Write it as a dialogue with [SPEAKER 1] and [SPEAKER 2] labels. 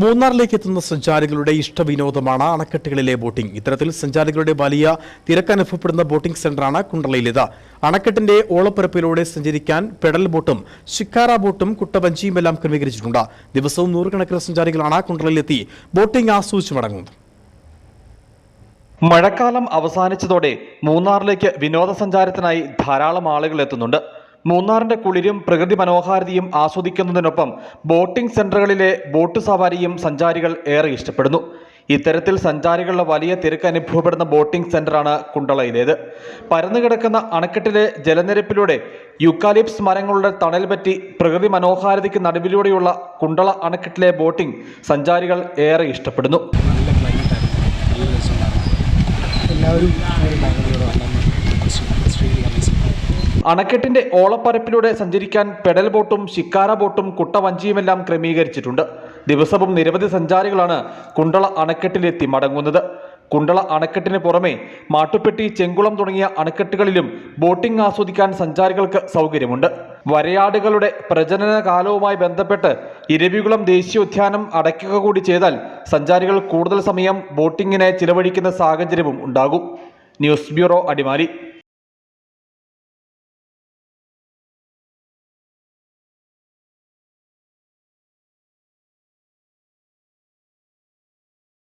[SPEAKER 1] മൂന്നാറിലേക്ക് എത്തുന്ന സഞ്ചാരികളുടെ ഇഷ്ടവിനോദമാണ് അണക്കെട്ടുകളിലെ ബോട്ടിംഗ്. ഇത്തരത്തിൽ സഞ്ചാരികളുടെ വലിയ തിരക്ക് അനുഭവപ്പെടുന്ന ബോട്ടിംഗ് സെന്ററാണ് കുണ്ടളയിലേത് അണക്കെട്ടിന്റെ ഓളപ്പരപ്പിലൂടെ സഞ്ചരിക്കാൻ പെഡൽ ബോട്ടും ശിക്കാര ബോട്ടും കുട്ടവഞ്ചിയും എല്ലാം ക്രമീകരിച്ചിട്ടുണ്ട്. ദിവസവും നൂറുകണക്കിന് സഞ്ചാരികളാണ് കുണ്ടളയിലെത്തി ബോട്ടിംഗ് ആസ്വദിച്ചു മടങ്ങുന്നത്
[SPEAKER 2] മഴക്കാലം അവസാനിച്ചതോടെ മൂന്നാറിലേക്ക് വിനോദസഞ്ചാരത്തിനായി ധാരാളം ആളുകൾ എത്തുന്നുണ്ട്. മൂന്നാറിന്റെ കുളിരും പ്രകൃതി മനോഹാരിതയും ആസ്വദിക്കുന്നതിനൊപ്പം ബോട്ടിംഗ് സെന്ററുകളിലെ ബോട്ട് സവാരിയും സഞ്ചാരികൾ ഏറെ ഇഷ്ടപ്പെടുന്നു. ഇത്തരത്തിൽ സഞ്ചാരികളുടെ വലിയ തിരക്ക് അനുഭവപ്പെടുന്ന ബോട്ടിംഗ് സെന്ററാണ് കുണ്ടളയിലേത്. പരന്നു കിടക്കുന്ന അണക്കെട്ടിലെ ജലനിരപ്പിലൂടെ യുക്കാലിപ്സ് മരങ്ങളുടെ തണൽ പറ്റി പ്രകൃതി മനോഹാരിതയ്ക്ക് നടുവിലൂടെയുള്ള കുണ്ടള അണക്കെട്ടിലെ ബോട്ടിംഗ് സഞ്ചാരികൾ ഏറെ ഇഷ്ടപ്പെടുന്നു.
[SPEAKER 3] എല്ലാവരും
[SPEAKER 2] അണക്കെട്ടിന്റെ ഓളപ്പരപ്പിലൂടെ സഞ്ചരിക്കാൻ പെഡൽ ബോട്ടും ശിക്കാര ബോട്ടും കുട്ടവഞ്ചിയുമെല്ലാം ക്രമീകരിച്ചിട്ടുണ്ട്. ദിവസവും നിരവധി സഞ്ചാരികളാണ് കുണ്ടള അണക്കെട്ടിലെത്തി മടങ്ങുന്നത്. കുണ്ടള അണക്കെട്ടിന് പുറമെ മാട്ടുപ്പെട്ടി ചെങ്കുളം തുടങ്ങിയ അണക്കെട്ടുകളിലും ബോട്ടിംഗ് ആസ്വദിക്കാൻ സഞ്ചാരികൾക്ക് സൗകര്യമുണ്ട്. വരയാടുകളുടെ പ്രജനന കാലവുമായി ബന്ധപ്പെട്ട് ഇരവികുളം ദേശീയോദ്യാനം അടയ്ക്കുക കൂടി ചെയ്താൽ സഞ്ചാരികൾ കൂടുതൽ സമയം ബോട്ടിങ്ങിനെ ചിലവഴിക്കുന്ന സാഹചര്യവും ഉണ്ടാകും. News bureau Adimali.